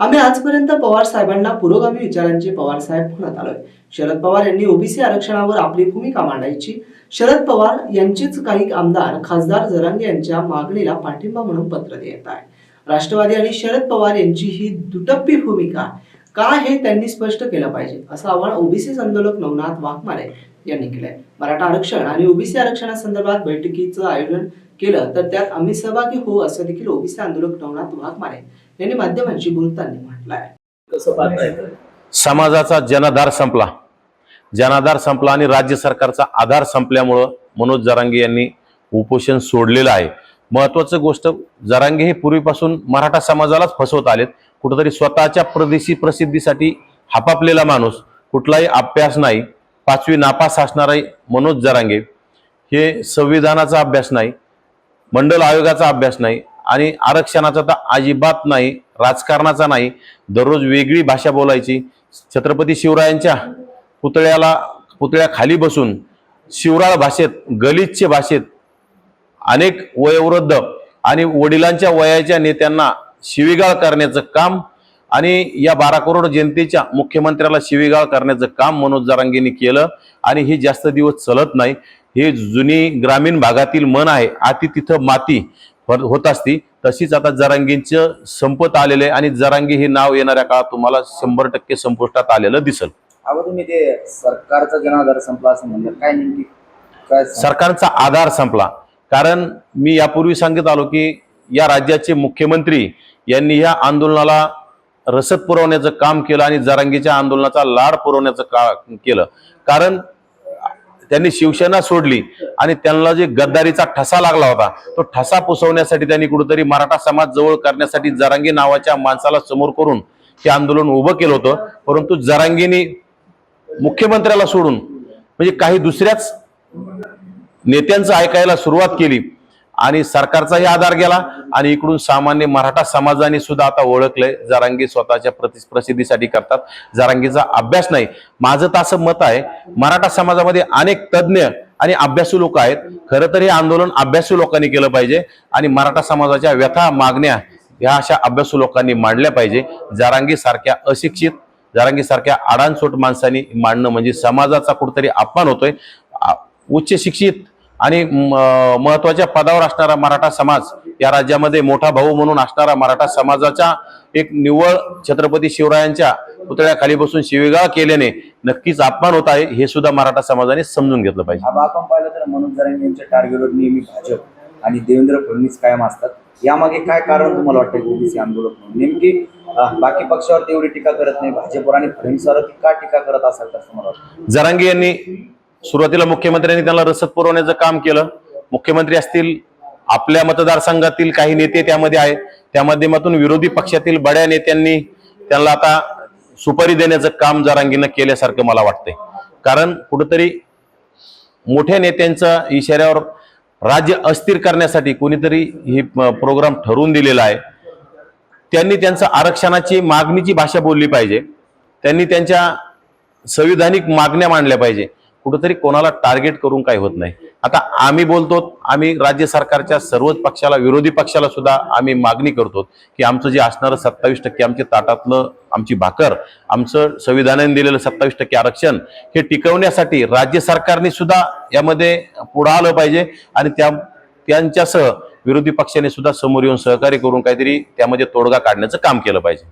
आम्ही आजपर्यंत पवार साहेबांना पुरोगामी विचारांचे पवार साहेब म्हणत आलोय. शरद पवार यांनी ओबीसी आरक्षणावर आपली भूमिका मांडायची. शरद पवार यांचेच काही आमदार खासदार जरांगे यांच्या मागणीला पाठिंबा म्हणून पत्र देत आहे राष्ट्रवादी आणि शरद पवार यांची ही दुटप्पी भूमिका काय हे त्यांनी स्पष्ट केलं पाहिजे? असं आव्हान ओबीसी आंदोलक नवनाथ वाघमारे यांनी केलंय. मराठा आरक्षण आणि ओबीसी आरक्षणासंदर्भात बैठकीचं आयोजन केलं तर त्यात आम्ही सहभागी होऊ असं देखील ओबीसी आंदोलक नवनाथ वाघमारे यांनी माध्यमांशी बोलताना म्हटलंय. कसं पाहताय? समाजाचा जनाधार संपला. जनाधार संपला आणि राज्य सरकारचा आधार संपल्यामुळं मनोज जरांगे यांनी उपोषण सोडलेलं आहे. महत्वाचं गोष्ट जरांगे हे पूर्वीपासून मराठा समाजालाच फसवत आलेत. कुठंतरी स्वतःच्या प्रदेशी प्रसिद्धीसाठी हापापलेला माणूस कुठलाही अभ्यास नाही पाचवी नापास असणारे मनोज जरांगे. हे संविधानाचा अभ्यास नाही मंडल आयोगाचा अभ्यास नाही आणि आरक्षणाचा तर अजिबात नाही राजकारणाचा नाही. दररोज वेगळी भाषा बोलायची. छत्रपती शिवरायांच्या पुतळ्याला पुतळ्याखाली बसून शिवराळ भाषेत गलिच्छ भाषेत अनेक वयोवृद्ध आणि वडिलांच्या वयाच्या नेत्यांना शिवीगाळ करण्याचं काम आणि या बारा करोड जनतेच्या मुख्यमंत्र्याला शिवीगाळ करण्याचं काम मनोज जरांगेंनी केलं आणि हे जास्त दिवस चलत नाही. हे जुनी ग्रामीण भागातील मन आहे. आती तिथं माती. होत असती तशीच आता जरांगींचं संपत आलेलं आहे आणि जरांगी हे नाव येणाऱ्या काळात तुम्हाला शंभर टक्के संपुष्टात आलेलं दिसल. तुम्ही ते सरकारचा जनाधार संपला असं म्हणलं. काय नेमकी? काय सरकारचा आधार संपला. कारण मी यापूर्वी सांगत आलो की या राज्याचे मुख्यमंत्री यांनी या आंदोलनाला रसद पुरवण्याचं काम केलं आणि जरांगीच्या आंदोलनाचा लाड पुरवण्याचं का केलं. कारण त्यांनी शिवसेना सोडली आणि त्यांना जे गद्दारीचा ठसा लागला होता तो ठसा पुसवण्यासाठी त्यांनी कुठेतरी मराठा समाज जवळ करण्यासाठी जरांगी नावाच्या माणसाला समोर करून हे आंदोलन उभं केलं होतं. परंतु जरांगीनी मुख्यमंत्र्याला सोडून म्हणजे काही दुसऱ्याच नेत्यांचं ऐकायला सुरुवात केली. आणि सरकारचाही आधार गेला आणि इकडून सामान्य मराठा समाजाने सुद्धा आता ओळखलंय. जारांगी स्वतःच्या प्रति प्रसिद्धीसाठी करतात. जरांगीचा अभ्यास नाही. माझं तर असं मत आहे मराठा समाजामध्ये अनेक तज्ज्ञ आणि अभ्यासू लोक आहेत. खरं तर हे आंदोलन अभ्यासू लोकांनी केलं पाहिजे आणि मराठा समाजाच्या व्यथा मागण्या ह्या अशा अभ्यासू लोकांनी मांडल्या पाहिजे. जारांगीसारख्या अशिक्षित जारांगीसारख्या आडानसोट माणसांनी मांडणं म्हणजे समाजाचा कुठेतरी अपमान होतोय. उच्च शिक्षित आणि महत्त्वाच्या पदावर असणारा मराठा समाज या राज्यामध्ये मोठा भाऊ म्हणून असणारा मराठा समाजाच्या एक निव्वळ छत्रपती शिवरायांच्या पुतळ्याखाली बसून शिवीगाळ केल्याने नक्कीच अपमान होत आहे हे सुद्धा मराठा समाजाने समजून घेतलं पाहिजे. आपण पाहिलं तर मनोज जरांगे यांच्या टार्गेटवर नेहमी भाजप आणि देवेंद्र फडणवीस कायम असतात. यामागे काय कारण तुम्हाला वाटतं ओबीसी आंदोलक म्हणून? नेमकी बाकी पक्षावर तेवढी टीका करत नाही भाजपवर आणि फडणवीसवर ती का टीका करत असाल असं तुम्हाला वाटतं जरांगी यांनी सुरुवातीला मुख्यमंत्र्यांनी त्यांना रसद पुरवण्याचं काम केलं. मुख्यमंत्री असतील आपल्या मतदारसंघातील काही नेते त्यामध्ये आहेत. त्या माध्यमातून विरोधी पक्षातील बड्या नेत्यांनी त्यांना आता सुपारी देण्याचं काम जरांगीनं केल्यासारखं मला वाटतंय. कारण कुठंतरी मोठ्या नेत्यांच्या इशाऱ्यावर राज्य अस्थिर करण्यासाठी कोणीतरी ही प्रोग्राम ठरवून दिलेला आहे. त्यांनी त्यांचं आरक्षणाची मागणीची भाषा बोलली पाहिजे. त्यांनी त्यांच्या संविधानिक मागण्या मांडल्या पाहिजे. कुठंतरी कोणाला टार्गेट करून काही होत नाही. आता आम्ही बोलतो आम्ही राज्य सरकारच्या सर्वच पक्षाला विरोधी पक्षाला सुद्धा आम्ही मागणी करतो की आमचं जे असणारं सत्तावीस टक्के आमच्या ताटातलं आमची भाकर आमचं संविधानाने दिलेलं सत्तावीस टक्के आरक्षण हे टिकवण्यासाठी राज्य सरकारने सुद्धा यामध्ये पुढं आलं पाहिजे आणि त्या त्यांच्यासह विरोधी पक्षाने सुद्धा समोर येऊन सहकार्य करून काहीतरी त्यामध्ये तोडगा काढण्याचं काम केलं पाहिजे.